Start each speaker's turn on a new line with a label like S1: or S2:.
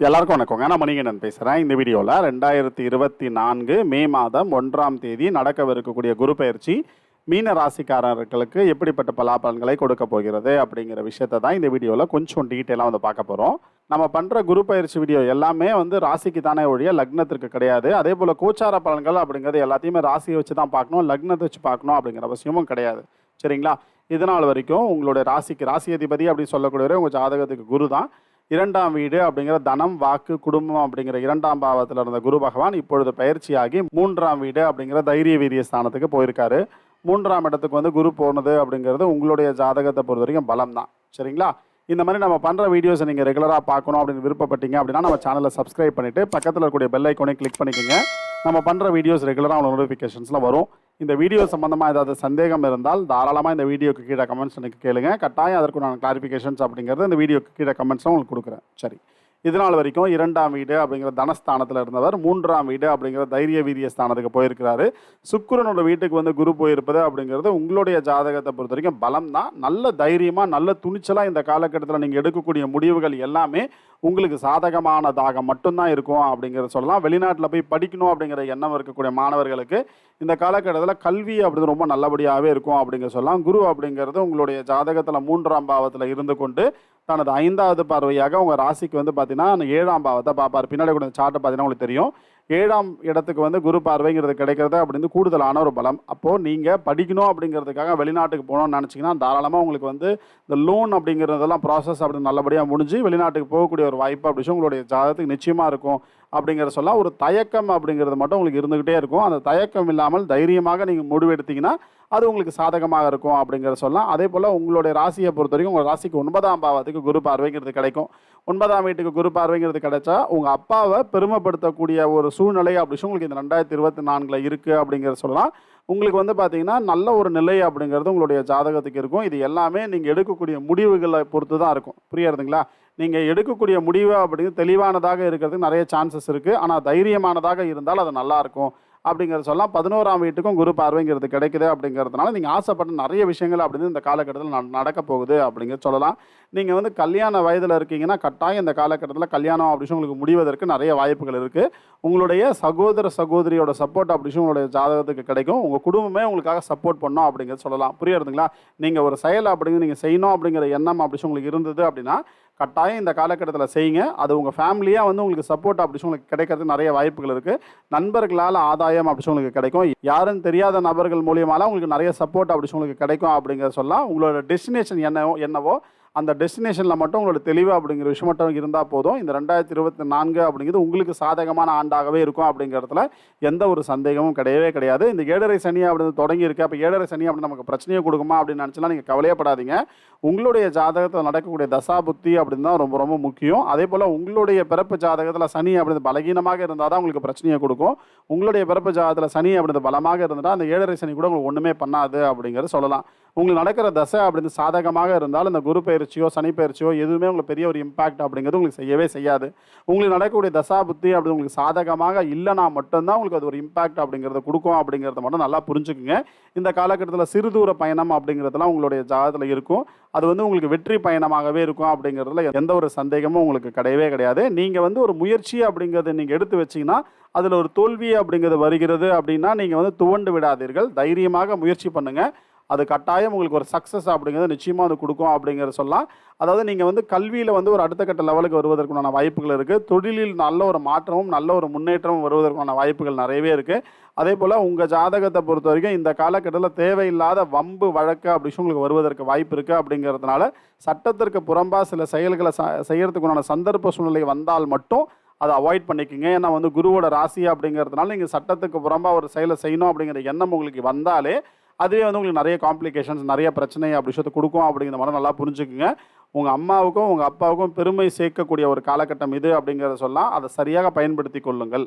S1: எல்லாருக்கும் வணக்கங்க. நான் மணிகண்டன் பேசுகிறேன் இந்த வீடியோவில் ரெண்டாயிரத்தி இருபத்தி நான்கு மே மாதம் ஒன்றாம் தேதி நடக்கவிருக்கக்கூடிய குரு பயிற்சி மீன ராசிக்காரர்களுக்கு எப்படிப்பட்ட பலாபலன்களை கொடுக்க போகிறது அப்படிங்கிற விஷயத்தை தான் இந்த வீடியோவில் கொஞ்சம் டீட்டெயிலாக வந்து பார்க்க போகிறோம் நம்ம பண்ணுற குரு பயிற்சி வீடியோ எல்லாமே வந்து ராசிக்கு தானே ஒழிய லக்னத்திற்கு கிடையாது. அதே போல் கோச்சார பலன்கள் அப்படிங்கிறது எல்லாத்தையுமே ராசியை வச்சு தான் பார்க்கணும். லக்னத்தை வச்சு பார்க்கணும் அப்படிங்கிற அவசியமும் கிடையாது. சரிங்களா? இதனால் வரைக்கும் உங்களுடைய ராசிக்கு ராசி அதிபதி அப்படின்னு சொல்லக்கூடியவர் உங்கள் ஜாதகத்துக்கு குரு தான். இரண்டாம் வீடு அப்படிங்கிற தனம் வாக்கு குடும்பம் அப்படிங்கிற இரண்டாம் பாவத்தில் இருந்த குரு பகவான் இப்பொழுது பயிற்சியாகி மூன்றாம் வீடு அப்படிங்கிற தைரிய வீரிய ஸ்தானத்துக்கு போயிருக்காரு. மூன்றாம் இடத்துக்கு வந்து குரு போனது அப்படிங்கிறது உங்களுடைய ஜாதகத்தை பொறுத்த வரைக்கும் பலம் தான் சரிங்களா? இந்த மாதிரி நம்ம பண்ணுற வீடியோஸை நீங்கள் ரெகுலராக பார்க்கணும் அப்படின்னு விருப்பப்பட்டீங்க அப்படின்னா நம்ம சேனலை சப்ஸ்கிரைப் பண்ணிவிட்டு பக்கத்தில் இருக்கக்கூடிய பெல் ஐக்கோனை கிளிக் பண்ணிக்கோங்க. நம்ம பண்ணுற வீடியோஸ் ரெகுலராக உங்களுக்கு நோட்டிஃபிகேஷன்ஸில் வரும். இந்த வீடியோ சம்மந்தமாக ஏதாவது சந்தேகம் இருந்தால் தாராளமாக இந்த வீடியோக்கு கீழே கமெண்ட்ஸ் எனக்கு கேளுங்க. கட்டாயம் அதற்கு நான் கிளாரிஃபிகேஷன்ஸ் அப்படிங்கிறது இந்த வீடியோக்கு கீழே கமெண்ட்ஸும் உங்களுக்கு கொடுக்குறேன். சரி. இதனால் வரைக்கும் இரண்டாம் வீடு அப்படிங்கிற தனஸ்தானத்தில் இருந்தவர் மூன்றாம் வீடு அப்படிங்கிற தைரிய வீரிய ஸ்தானத்துக்கு போயிருக்கிறாரு. சுக்கிரனோட வீட்டுக்கு வந்து குரு போயிருப்பது அப்படிங்கிறது உங்களுடைய ஜாதகத்தை பொறுத்த வரைக்கும் பலம் தான் நல்ல தைரியமாக நல்ல துணிச்சலாக இந்த காலகட்டத்தில் நீங்கள் எடுக்கக்கூடிய முடிவுகள் எல்லாமே உங்களுக்கு சாதகமானதாக மட்டும்தான் இருக்கும் அப்படிங்கிறத சொல்லலாம். வெளிநாட்டில் போய் படிக்கணும் அப்படிங்கிற எண்ணம் இருக்கக்கூடிய மாணவர்களுக்கு இந்த காலகட்டத்தில் கல்வி அப்படிங்கிறது ரொம்ப நல்லபடியாகவே இருக்கும் அப்படிங்கிற சொல்லலாம். குரு அப்படிங்கிறது உங்களுடைய ஜாதகத்தில் மூன்றாம் பாவத்தில் இருந்து கொண்டு தனது ஐந்தாவது பார்வையாக உங்கள் ராசிக்கு வந்து பார்த்தீங்கன்னா ஏழாம் பாவத்தை பார்ப்பார். பின்னாடி கூட சார்ட்டை பார்த்தீங்கன்னா உங்களுக்கு தெரியும். ஏழாம் இடத்துக்கு வந்து குரு பார்வைங்கிறது கிடைக்கிறது அப்படின்னு கூடுதலான ஒரு பலம். அப்போது நீங்கள் படிக்கணும் அப்படிங்கிறதுக்காக வெளிநாட்டுக்கு போகணும்னு நினச்சிங்கன்னா தாராளமாக உங்களுக்கு வந்து இந்த லோன் அப்படிங்கிறதெல்லாம் ப்ராசஸ் அப்படி நல்லபடியாக முடிஞ்சு வெளிநாட்டுக்கு போகக்கூடிய ஒரு வாய்ப்பு அப்படி சொல்லி உங்களுடைய ஜாதகத்துக்கு நிச்சயமாக இருக்கும். அப்படிங்கிற சொல்லலாம் ஒரு தயக்கம் அப்படிங்கிறது மட்டும் உங்களுக்கு இருந்துக்கிட்டே இருக்கும். அந்த தயக்கம் இல்லாமல் தைரியமாக நீங்கள் முடிவெடுத்தீங்கன்னா அது உங்களுக்கு சாதகமாக இருக்கும் அப்படிங்கிற சொல்லலாம் அதே போல் உங்களுடைய ராசியை பொறுத்த வரைக்கும் உங்கள் ராசிக்கு ஒன்பதாம் பாவத்துக்கு குரு பார்வைங்கிறது கிடைக்கும். ஒன்பதாம் வீட்டுக்கு குரு பார்வைங்கிறது கிடைச்சா உங்கள் அப்பாவை பெருமைப்படுத்தக்கூடிய ஒரு சூழ்நிலை அப்படி உங்களுக்கு இந்த ரெண்டாயிரத்தி இருபத்தி நான்கில் இருக்குது அப்படிங்கிற சொல்லலாம். உங்களுக்கு வந்து பார்த்தீங்கன்னா நல்ல ஒரு நிலை அப்படிங்கிறது உங்களுடைய ஜாதகத்துக்கு இருக்கும். இது எல்லாமே நீங்கள் எடுக்கக்கூடிய முடிவுகளை பொறுத்து தான் இருக்கும் புரியறதுங்களா நீங்கள் எடுக்கக்கூடிய முடிவு அப்படிங்கிறது தெளிவானதாக இருக்கிறதுக்கு நிறைய சான்சஸ் இருக்குது ஆனால் தைரியமானதாக இருந்தால் அது நல்லாயிருக்கும் அப்படிங்கிறத சொல்லலாம். பதினோராம் வீட்டுக்கும் குரு பார்வைங்கிறது கிடைக்குது அப்படிங்கிறதுனால நீங்கள் ஆசைப்பட்ட நிறைய விஷயங்கள் அப்படின்னு இந்த காலகட்டத்தில் நடக்க போகுது அப்படிங்கிறது சொல்லலாம். நீங்கள் வந்து கல்யாண வயதில் இருக்கீங்கன்னா கட்டாயம் இந்த காலகட்டத்தில் கல்யாணம் அப்படின்னு உங்களுக்கு முடிவதற்கு நிறைய வாய்ப்புகள் இருக்குது உங்களுடைய சகோதர சகோதரியோட சப்போர்ட் அப்படி உங்களுடைய ஜாதகத்துக்கு கிடைக்கும். உங்கள் குடும்பமே உங்களுக்காக சப்போர்ட் பண்ணோம் அப்படிங்கிறது சொல்லலாம். புரியுறதுங்களா நீங்கள் ஒரு செயல் அப்படிங்கிறது நீங்கள் செய்யணும் அப்படிங்கிற எண்ணம் அப்படின்னு உங்களுக்கு இருந்தது அப்படின்னா கட்டாயம் இந்த காலகட்டத்தில் செய்யுங்க. அது உங்கள் ஃபேமிலியாக வந்து உங்களுக்கு சப்போர்ட் அப்படி சொல்லி உங்களுக்கு கிடைக்கிறதுக்கு நிறைய வாய்ப்புகள் இருக்குது நண்பர்களால் ஆதாயம் அப்படி உங்களுக்கு கிடைக்கும். யாருன்னு தெரியாத நபர்கள் மூலியமாலாம் உங்களுக்கு நிறைய சப்போர்ட் அப்படி உங்களுக்கு கிடைக்கும் அப்படிங்கிறத சொல்லலாம். உங்களோட டெஸ்டினேஷன் என்னவோ என்னவோ அந்த டெஸ்டினேஷனில் மட்டும் உங்களோட தெளிவு அப்படிங்கிற விஷயம் மட்டும் இருந்தால் போதும். இந்த ரெண்டாயிரத்தி இருபத்தி நான்கு அப்படிங்கிறது உங்களுக்கு சாதகமான ஆண்டாகவே இருக்கும் அப்படிங்கிறதுல எந்த ஒரு சந்தேகமும் கிடையவே கிடையாது. இந்த ஏழரை சனி அப்படின்னு தொடங்கி இருக்கு அப்போ ஏழரை சனி அப்படின்னு நமக்கு பிரச்சனையை கொடுக்குமா அப்படின்னு நினச்சினா நீங்கள் கவலையப்படாதீங்க. உங்களுடைய ஜாதகத்தில் நடக்கக்கூடிய தசா புத்தி அப்படின்னு தான் ரொம்ப ரொம்ப முக்கியம். அதே போல் உங்களுடைய பிறப்பு ஜாதகத்தில் சனி அப்படின்னு பலகீனமாக இருந்தால் தான் உங்களுக்கு பிரச்சனையை கொடுக்கும். உங்களுடைய பிறப்பு ஜாதகத்தில் சனி அப்படின்னு பலமாக இருந்தால் அந்த ஏழரை சனி கூட உங்களுக்கு ஒன்றுமே பண்ணாது அப்படிங்கிறத சொல்லலாம். உங்களுக்கு நடக்கிற தசை அப்படின்னு சாதகமாக இருந்தால் இந்த குரு பயிற்சியோ சனி பயிற்சியோ எதுவுமே உங்களுக்கு பெரிய ஒரு இம்பாக்ட் அப்படிங்கிறது உங்களுக்கு செய்யவே செய்யாது. உங்களுக்கு நடக்கக்கூடிய தசா புத்தி அப்படி உங்களுக்கு சாதகமாக இல்லைனா மட்டும்தான் உங்களுக்கு அது ஒரு இம்பாக்ட் அப்படிங்கிறத கொடுக்கும் அப்படிங்கிறத மட்டும் நல்லா புரிஞ்சுக்குங்க. இந்த காலகட்டத்தில் சிறு தூர பயணம் அப்படிங்கிறதுலாம் உங்களுடைய ஜாதகத்தில் இருக்கும். அது வந்து உங்களுக்கு வெற்றி பயணமாகவே இருக்கும் அப்படிங்கிறதுல எந்த ஒரு சந்தேகமும் உங்களுக்கு கிடையவே கிடையாது. நீங்கள் வந்து ஒரு முயற்சி அப்படிங்கிறத நீங்கள் எடுத்து வச்சீங்கன்னா அதில் ஒரு தோல்வி அப்படிங்கிறது வருகிறது அப்படின்னா நீங்கள் வந்து துவண்டு விடாதீர்கள். தைரியமாக முயற்சி பண்ணுங்கள் அது கட்டாயம் உங்களுக்கு ஒரு சக்ஸஸ் அப்படிங்கிறது நிச்சயமாக அது கொடுக்கும் அப்படிங்கிறத சொல்லலாம். அதாவது நீங்கள் வந்து கல்வியில் வந்து ஒரு அடுத்த கட்ட லெவலுக்கு வருவதற்குண்டான வாய்ப்புகள் இருக்குது தொழிலில் நல்ல ஒரு மாற்றமும் நல்ல ஒரு முன்னேற்றமும் வருவதற்கான வாய்ப்புகள் நிறையவே இருக்குது அதே போல் உங்கள் ஜாதகத்தை பொறுத்த வரைக்கும் இந்த காலகட்டத்தில் தேவையில்லாத வம்பு வழக்கு அப்படி உங்களுக்கு வருவதற்கு வாய்ப்பு இருக்குது அப்படிங்கிறதுனால சட்டத்திற்கு புறம்பாக சில செயல்களை ச செய்கிறதுக்குண்டான சந்தர்ப்ப சூழ்நிலை வந்தால் மட்டும் அதை அவாய்ட் பண்ணிக்கோங்க. ஏன்னா வந்து குருவோட ராசி அப்படிங்கிறதுனால நீங்கள் சட்டத்துக்கு புறம்பாக ஒரு செயலை செய்யணும் அப்படிங்கிற எண்ணம் உங்களுக்கு வந்தாலே அதுவே வந்து உங்களுக்கு நிறைய காம்ப்ளிகேஷன்ஸ் நிறைய பிரச்சனை அப்படி விஷயத்தை கொடுக்கும் அப்படிங்கிற மாதிரி நல்லா புரிஞ்சுக்குங்க. உங்கள் அம்மாவுக்கும் உங்கள் அப்பாவுக்கும் பெருமை சேர்க்கக்கூடிய ஒரு காலகட்டம் இது அப்படிங்கிறத சொல்லலாம் அதை சரியாக பயன்படுத்தி கொள்ளுங்கள்.